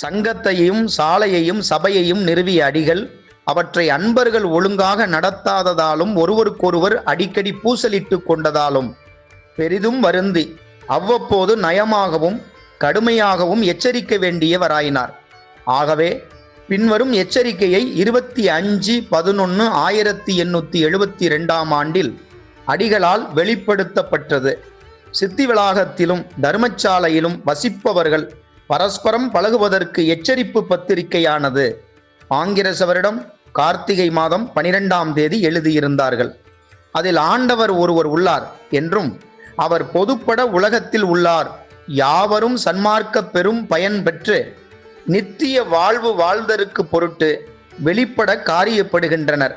சங்கத்தையும் சாலையையும் சபையையும் நிறுவிய அடிகள் அவற்றை அன்பர்கள் ஒழுங்காக நடத்தாததாலும் ஒருவருக்கொருவர் அடிக்கடி பூசலிட்டு கொண்டதாலும் பெரிதும் வருந்தி அவ்வப்போது நயமாகவும் கடுமையாகவும் எச்சரிக்க வேண்டியவராயினார். ஆகவே பின்வரும் எச்சரிக்கையை இருபத்தி அஞ்சு பதினொன்று ஆயிரத்தி எண்ணூற்றி எழுபத்தி ரெண்டாம் ஆண்டில் அடிகளால் வெளிப்படுத்தப்பட்டது. சித்தி வளாகத்திலும் தர்மச்சாலையிலும் வசிப்பவர்கள் பரஸ்பரம் பழகுவதற்கு எச்சரிப்பு பத்திரிகையானது. ஆங்கிரச வருடம் கார்த்திகை மாதம் பனிரெண்டாம் தேதி எழுதியிருந்தார்கள். அதில் ஆண்டவர் ஒருவர் உள்ளார் என்றும் அவர் பொதுப்பட உலகத்தில் உள்ளார். யாவரும் சன்மார்க்க பெரும் பயன் பெற்று நித்திய வாழ்வு வாழ்தற்கு பொருட்டு வெளிப்பட காரியப்படுகின்றனர்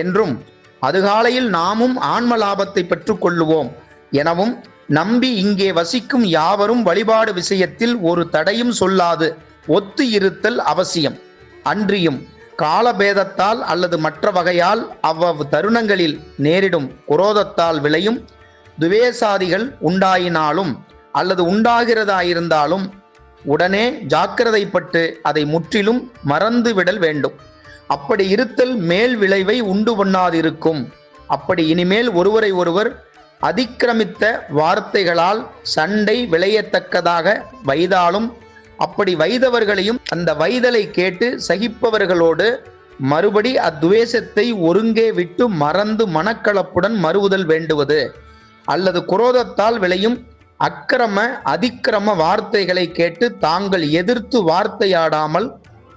என்றும் அதுகாலையில் நாமும் ஆன்ம லாபத்தை பெற்றுக்கொள்ளுவோம் எனவும் நம்பி இங்கே வசிக்கும் யாவரும் வழிபாடு விஷயத்தில் ஒரு தடையும் சொல்லாது. ஒத்து இருத்தல் அவசியம். அன்றியும் காலபேதத்தால் அல்லது மற்ற வகையால் அவ்வவ் தருணங்களில் நேரிடும் குரோதத்தால் விளையும். துவேசாதிகள் உண்டாயினாலும் அல்லது உண்டாகிறதாயிருந்தாலும் உடனே ஜாக்கிரதைப்பட்டு அதை முற்றிலும் மறந்து விடல் வேண்டும். அப்படி இருத்தல் மேல் விளைவை உண்டு பண்ணாதிருக்கும். அப்படி இனிமேல் ஒருவரை ஒருவர் அதிக்கிரமித்த வார்த்தைகளால் சண்டை விளையத்தக்கதாக வைதாலும் அப்படி வைதவர்களையும் அந்த வைதலை கேட்டு சகிப்பவர்களோடு மறுபடி அத்துவேஷத்தை ஒருங்கே விட்டு மறந்து மனக்களப்புடன் மறுவுதல் வேண்டுவது. அல்லது குரோதத்தால் விளையும் அக்கிரம அதிக்கிரம வார்த்தைகளை கேட்டு தாங்கள் எதிர்த்து வார்த்தையாடாமல்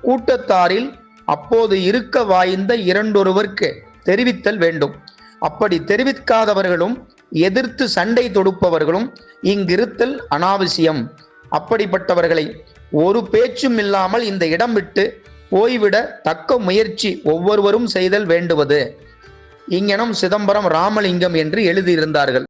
கூட்டத்தாரில் அப்போது இருக்க வாய்ந்த இரண்டொருவர்க்கு தெரிவித்தல் வேண்டும். அப்படி தெரிவிக்காதவர்களும் எதிர்த்து சண்டை தொடுப்பவர்களும் இங்கிருத்தல் அனாவசியம். அப்படிப்பட்டவர்களை ஒரு பேச்சும் இல்லாமல் இந்த இடம் விட்டு போய்விட தக்க முயற்சி ஒவ்வொருவரும் செய்தல் வேண்டுவது. இங்கனம் சிதம்பரம் ராமலிங்கம் என்று எழுதியிருந்தார்கள்.